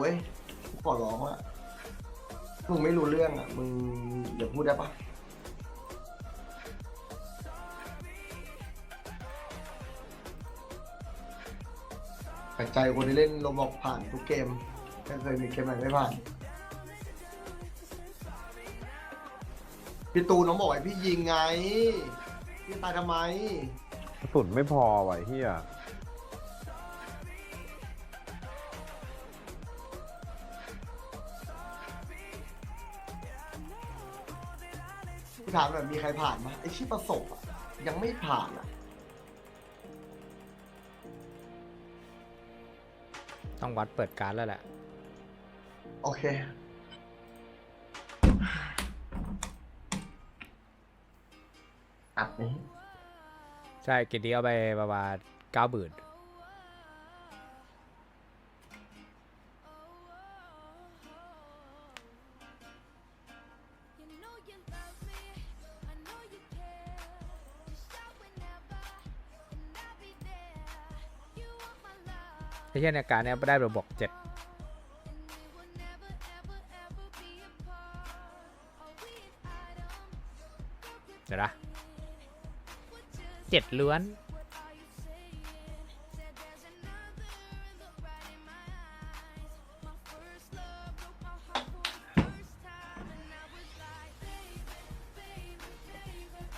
เว้ยกูขอร้องอะมึงไม่รู้เรื่องอะมึงอย่าพูดได้ปะแปลกใจคนที่เล่นโรบอกผ่านทุกเกมไม่เคยมีเกมไหนไม่ผ่าน พี่ตูนน้องบอกให้พี่ยิงไง พี่ตายทำไมกระสุนไม่พอไวะไอ้เฮีย ถามแบบมีใครผ่านไหมไอ้ที่ประสบอะยังไม่ผ่านอะต้องวัดเปิดการดแล้วแหละ โอเค อัดนี้ ใช่กินดีเอาไปประมาณเก้าบืน ไอ้เหี้ยในการเนี้ยได้ระบบเจ็ดเดี๋ยวนะเจ็ดล้วน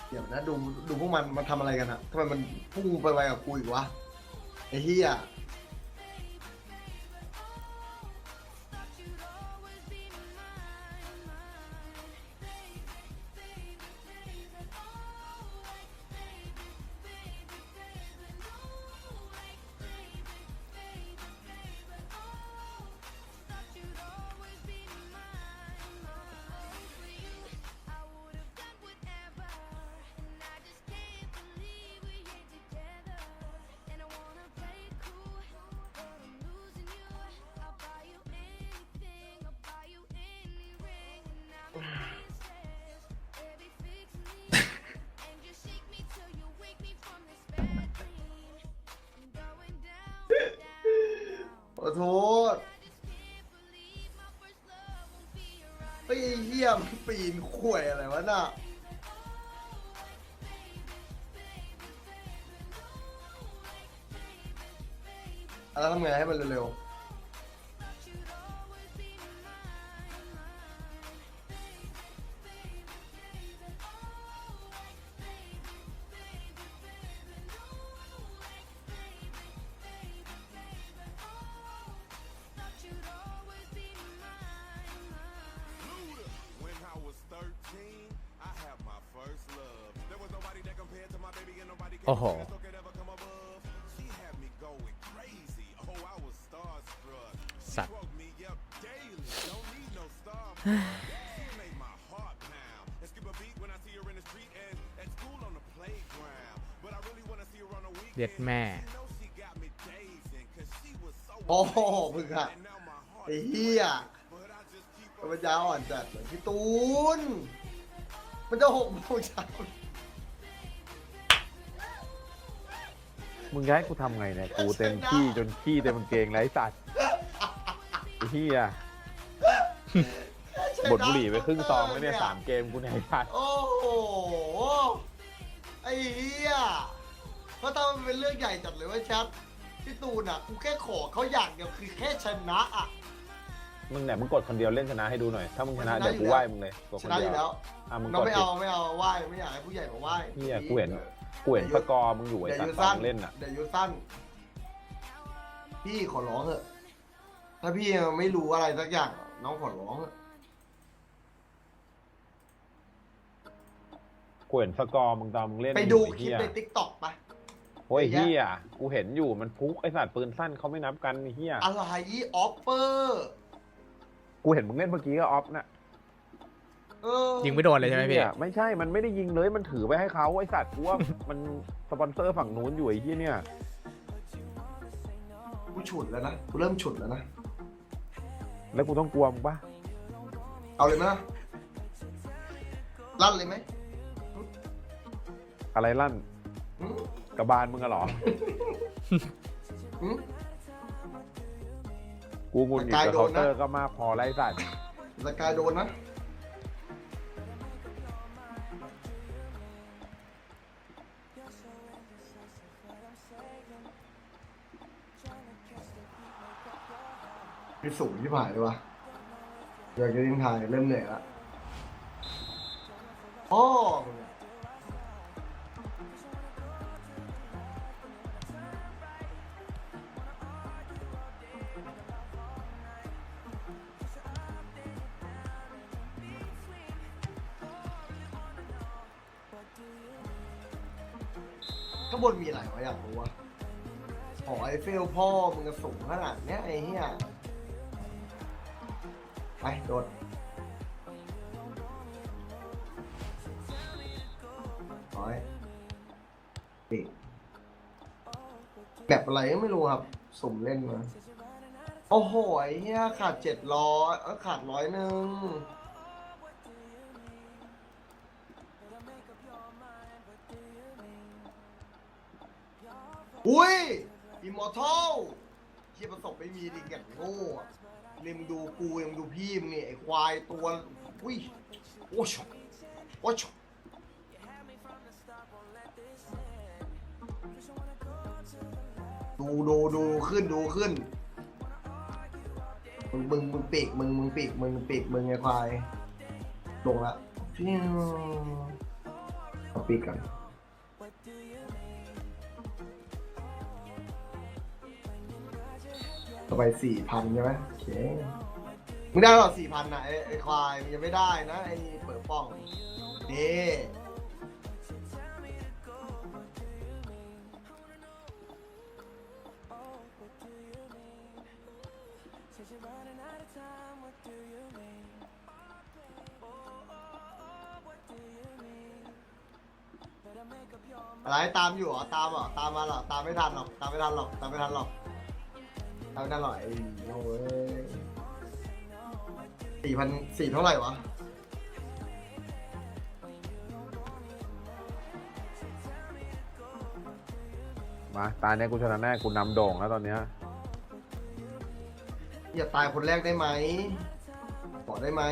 เดี๋ยวนะดูดูพวกมันมันทำอะไรกันอะทำไมมันพุ่งไปไวกับกูอีกวะไอ้เฮีย โทษไอ้เฮียมนปีนข่วยอะไรวะน่ะแล้วทำไงให้มันเร็วๆ โอ้โหสัตว์เด็ดแม่โอ้โหมึงอะไอ้เฮียปัญญาอ่อนจัดเลยพี่ตูน มันจะหกโมงเช้า มึงจะให้กูทำไงเนี่ย กูเต็มที่จนขี้เต็มกางเกงไรสัตว์ไอ้เฮียบดบุหรี่ไปครึ่งซองแล้วเนี่ยสามเกมกูเนี่ยไอ้สัตว์โอ้โห ไอ้เฮียเพราะถ้ามันเป็นเรื่องใหญ่จัดเลยว่าชัดพี่ตูนอะ กูแค่ขอเขาอย่างเดียวคือแค่ชนะอะ มึงเนี่ยมึงกดคนเดียวเล่นชนะให้ดูหน่อย ถ้ามึงชนะชนะเดี๋ยวกูอยู่แล้ว ไหว้มึงเลยกดชคนนะอเดียยู่วแล้ว อะมึงน้อกงดไม่สิเอาไม่เอาไหว้ไม่อยากให้ผู้ใหญ่มาไหว้ เฮียกูเห็น กูเห็นสกอร์มึงอยู่ไอ้เดี๋ยวสัตยูว์ตอสั้นนเล่นอะเดี๋ยวยูสั้น พี่ขอร้องเถอะ ถ้าพี่ยังไม่รู้อะไรสักอย่าง น้องขอร้องเถอะกูเห็นสกอร์มึงตอนมึงเล่นไปอดูยู่คลิปไอ้ในเฮียติ๊กต็อกปะ โอ้ยไอ้เหี้เฮียยกูเห็นอยู่มันฟุกไอ้สัตว์ปืนสั้นเขาไม่นับกันไอ้เฮียอะไรออฟเปอร์ กูเห็นมึงเล่นเมื่อกี้ก็ออฟน่ะ เออยิงไม่โดนเลยใช่ไหมพี่หี้ไม่ใช่ มันไม่ได้ยิงเลย มันถือไปให้เขาไอ้สัตว์กูว่า มันสปอนเซอร์ฝั่งนู้นอยู่ไอ้เหี้ยเนี่ย กูฉุดแล้วนะกูเริ่มฉุดแล้วนะ แล้วกูต้องกลัวมึงปะเอาเลยไหมล่ะลั่นเลยไหมอะไรลั่นหืมกระบาลมึงอะเหรอ หืม กูงุนหงิดกับเคาน์เตอร์ก็มากพอไร้สัตว์ สกายโดนนะ พี่สูงที่ผ่านเลยวะอยากจะยิงถ่ายเริ่มเหนื่อยละอ๋อข้างบนมีอะไรวะอยากรู้วะหอไอเฟลพ่อมึงจะสูงขนาดเนี้ยไอ้เหี้ย ไปโดดร้อยแบบอะไรก็ไม่รู้ครับ สุ่มเล่นมา โอ้โหไอ้เหี้ยขาดเจ็ดร้อยเออขาดร้อยหนึ่งอุ้ยอิมมอร์ทัลเทียประสบไม่มีดิแกโง่ นี่มึงดูกูยังดูพี่มึงเนี่ไอ้ควายตัวอุ้ยโอ้ชโอ้ชดูดูดูขึ้นดูขึ้น มึงมึงมึงปีกมึงมึงปีกมึงปีกมึงไอ้ควายลงละฟิวปีกกัน ต่อไปสี่พันใช่ไหมโอเค มึงได้หรอสี่พันนะไอ้ไอ้ควายมึงยังไม่ได้นะไอ้เปิดป้องนี่อะไรตามอยู่เหรอตามเหรอตามมาเหรอตามไม่ทันหรอกตามไม่ทันหรอกตามไม่ทันหรอก ทำได้หน่อยไอ้โอ้ยสี่พันสี่เท่าไหร่วะมาตาเนี้ยกูชนะแน่กูนำโด่งแล้วตอนเนี้ยอย่าตายคนแรกได้ไหมบอกได้ไหม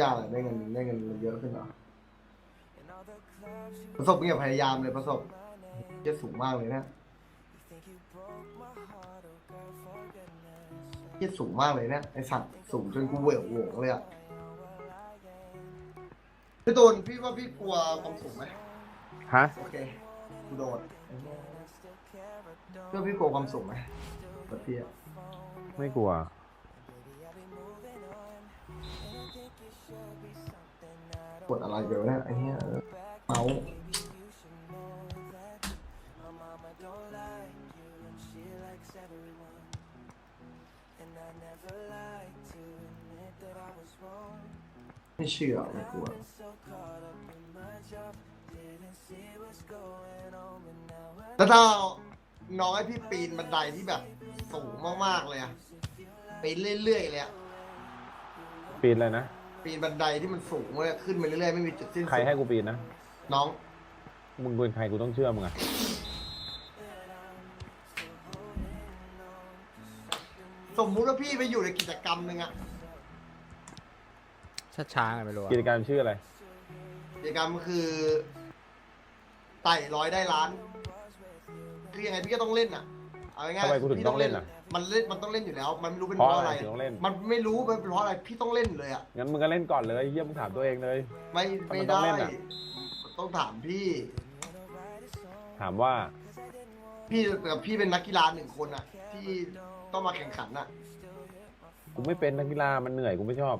ยาอะไรได้เงินได้เงินเยอะขึ้นเหรอประสบมึงอย่าพยายามเลยประสบเยอะสูงมากเลยนะเยอะสูงมากเลยเนะไอสัตว์สูงจนกูเหวอโหวงเลยอะพี่ตูนพี่ว่าพี่กลัวความสูงไหมฮะโอเคกูโดดเพื่อพี่กลัวความสูงไหมปะเทียไม่กลัว กดอะไรเดี๋ยวนะไอ้เนี้ยเมาส์ไม่เชื่อไม่กลัวแล้วถ้าน้องให้พี่ปีนบันไดที่แบบสูงมากๆเลยอะปีนเรื่อยๆเลยอะปีนเลยนะ ปีนบันไดที่มันสูงเลยขึ้นไปเรื่อยๆไม่มีจุดสิ้นสุดใครให้กูปีนนะ น้องมึงเป็นใครกูต้องเชื่อมึงอะสมมุติว่าพี่ไปอยู่ในกิจกรรมหนึ่งอะช้าช้าๆไงไม่รู้อะกิจกรรมชื่ออะไร กิจกรรมคือไต่ร้อยได้ล้านคือยังไงพี่ก็ต้องเล่นอะ เอาง่ายทำไมกูถึงพี่ต้องเล่นอะ มันเล่นมันต้องเล่นอยู่แล้ว มันไม่รู้เป็นเพเพราะราะอะอะไรไรถึงต้องเล่น มันไม่รู้มันเป็นเพราะอะไรพี่ต้องเล่นเลยอะงั้นมึงก็เล่นก่อนเลยเฮียมึงถามตัวเองเลย ไม่ทำไมไม่ต้องได้เล่นอะ ต้องถามพี่ ถามว่า พี่กับพี่เป็นนักกีฬาหนึ่งคนอะที่ต้องมาแข่งขันอะกูไม่เป็นนักกีฬามันเหนื่อยกูไม่ชอบ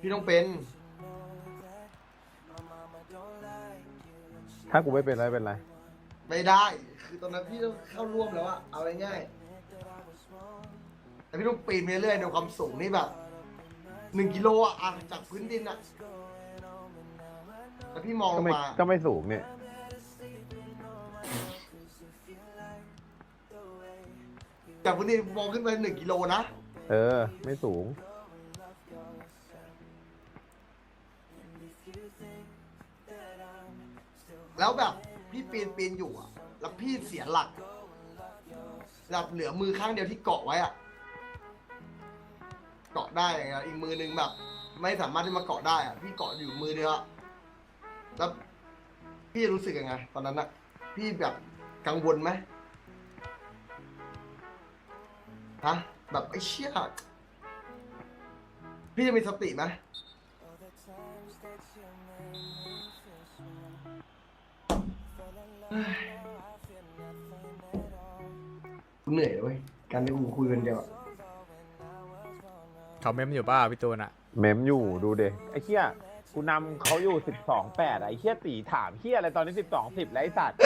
พี่ต้องเป็น ถ้ากูไม่เป็นอะไรเป็นไร ไม่ได้ คือตอนนั้นพี่ต้องเข้าร่วมแล้วอะเอาง่ายๆแต่พี่ต้องปีนไปเรื่อยในความสูงนี่แบบหนึ่งกิโลอะอะจากพื้นดินอะแล้วพี่มองลก็งไม่มา ก็ไม่สูงเนี่ยพจากพื้นดินมองขึ้นไปหนึ่งกิโลนะ เออ ไม่สูง แล้วแบบพี่ปีนปีนอยู่อะแล้วพี่เสียหลักแบบเหลือมือข้างเดียวที่เกาะไว้อะเกาะได้อะอีกมือหนึ่งแบบ ไม่สามารถที่มาเกาะได้อะพี่เกาะอยู่มือเดียวอะแล้วพี่รู้สึกยังไงตอนนั้นอะพี่แบบกังวลไหมฮะแบบไอ้เชี่ยพี่จะมีสติไหม กูเหนื่อยเลยเว้ยการที่กูคุยคนเดียวอะเขาเมมอยู่ป่ะพี่ตูนอะ เมมอยู่ดูเดไอ้เหี้ยกูนำเขาอยู่สิบสองแปดไอ้เหี้ยตีถามเหี้ยอะไรตอนนี้สิบสองสิบแล้วไอ้สัตว์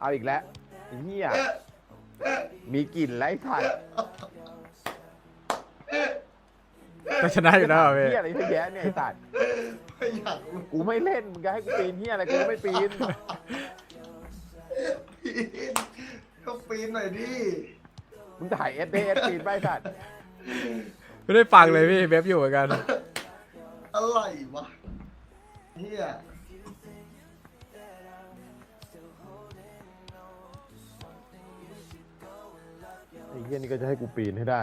เอาอีกแล้วไอ้เหี้ยมีกลิ่นแล้วไอ้สัตว์ก็ชนะอยู่แล้วอะพี่เหี้ยอะไรเยอะแยะเนี่ยไอ้สัตว์ ไม่อยากรู้กูไม่เล่นมึงจะให้กูปีนเหี้ยอะไรกูก็ไม่ปีน ปีนก็ปีนหน่อยดิมึงถ่ายเอสเอสปีนไปไอ้สัตว์ไม่ได้ฟังเลยพี่เมมอยู่เหมือนกัน อะไรวะเฮียไอ้เหี้ยนี่ก็จะให้กูปีนให้ได้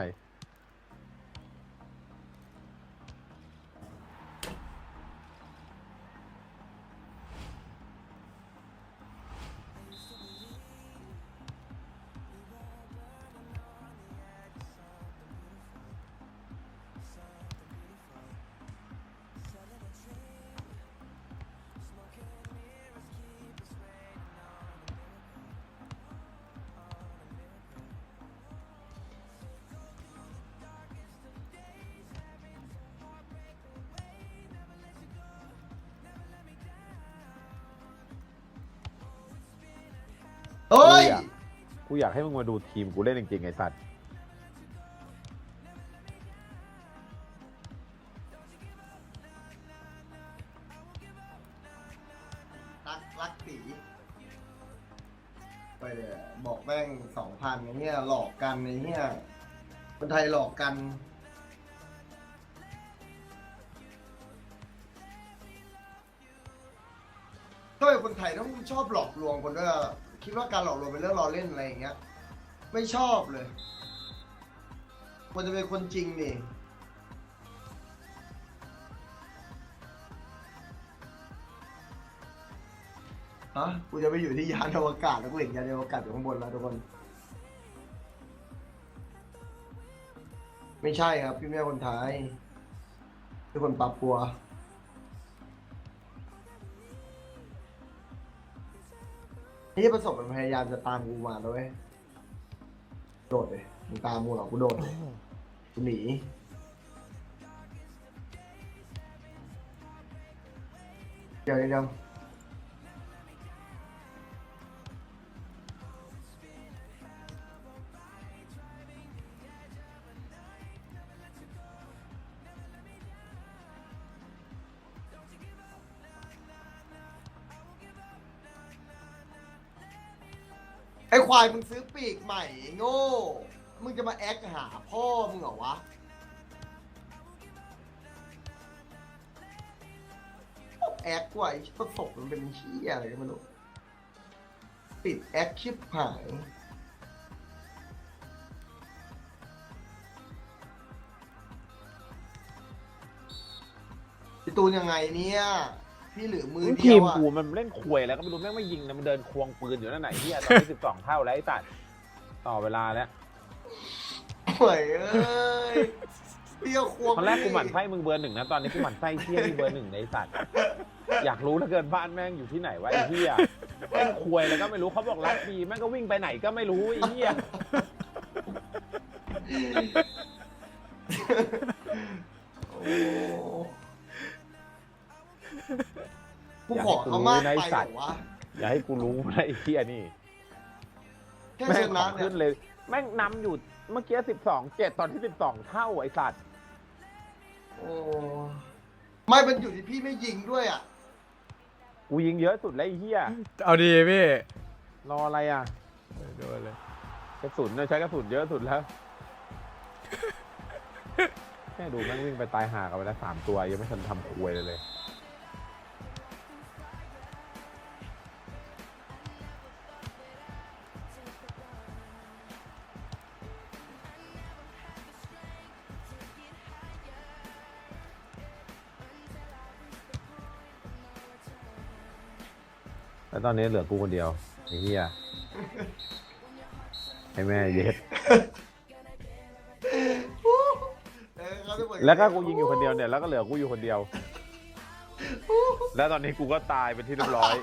กูอยากให้มึงมาดูทีมกูเล่นจริงๆไอ้สัตว์รักรักตีไปเลยบอกแม่งสองพันไอ้เนี้ยหลอกกันไอ้เนี้ยคนไทยหลอกกัน ทำไมคนไทยต้องชอบหลอกลวงคนด้วยอะ คิดว่าการหลอกลวงเป็นเรื่องล้อเล่นอะไรอย่างเงี้ย ไม่ชอบเลย ควรจะเป็นคนจริงนี่ฮะกูจะไปอยู่ที่ยานอวกาศแล้วกูเห็นยานอวกาศอยู่ข้างบนแล้วทุกคน ไม่ใช่ครับ พี่แม่คนไทยเป็นคนปาปัว นี่ประสบมันพยายามจะตามกูมาแล้วเว้ยโดดเลยมึงตามกูเหรอกูโดดเลยกูหนีเดี๋ยวเดี๋ยว ควายมึงซื้อปีกใหม่ไอ้โง่ มึงจะมาแอคหาพ่อมึงเหรอวะ แอคกว่าไอ้ประสบมันเป็นเชี่ยอะไรกันไม่รู้ติดแอคชิบหายพี่ตูนยังไงเนี่ย พี่เหลือมือเดีทียวมอะกูมันเล่นควยแล้วก็ไม่รู้แม่งไม่ยิงนะมันเดินควงปืนอยู่นั่นไหนเฮียตอนนี้สิบสองเท่าแล้วไอ้สัตว์ต่อเวลาแล้วโอ้ยเอ้ยพี่ก็ควงตอนแรกกูหมั่นไส้มึงเบอร์หนึ่งนะตอนนี้กูหมั่นไส้เฮียนี่เบอร์หนึ่งในไอ้สัตว์อยากรู้เหลือเกินบ้านแม่งอยู่ที่ไหนวะไอ้เฮียแม่งควยแล้วก็ไม่รู้เขาบอกรักดีแม่งก็วิ่งไปไหนก็ไม่รู้ไอ้เฮียโอ้ กูขอเขามากไปเหรอวะอย่าให้กูรู้นะไอ้เฮียนี่แค่แม่ชงขนะองเนี่ขึ้ยนเลย แม่งนำอยู่เมื่อกี้สิบสองเจ็ดตอนที่สิบสองเท่าไอ้สัตว์โอ้ไม่มันอยู่ที่พี่ไม่ยิงด้วยอะกูยิงเยอะสุดแล้วไอ้เฮียเอาดีพี่รออะไรอะโดนเลยใจระสุนเนี่ยใช้กระสุนเยอะสุดแล้วแค่ดูแม่งวิ่งไปตายหากันไปแล้วสามตัวยังไม่ทันทำควยเลยเลย แล้วตอนนี้เหลือกูคนเดียวไอ้เหี้ยไอ้แม่เย็ดเออเขาจะเปิดแล้วก็กูยิงอยู่คนเดียวเนี่ยแล้วก็เหลือกูอยู่คนเดียว แล้วตอนนี้กูก็ตายเป็นที่เรียบร้อย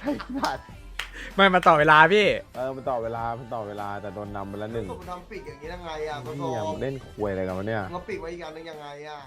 ไอ้สัตว์ไม่มาต่อเวลาพี่ เออมันต่อเวลามันต่อเวลาแต่โดนนำไปแล้วหนึ่งผมทำปีกอย่างนี้ยังไงอะก็เหี้ยมึงเล่นควยอะไรกันวะเนี่ย เราปีกไว้อีกอันนึงยังไงอะ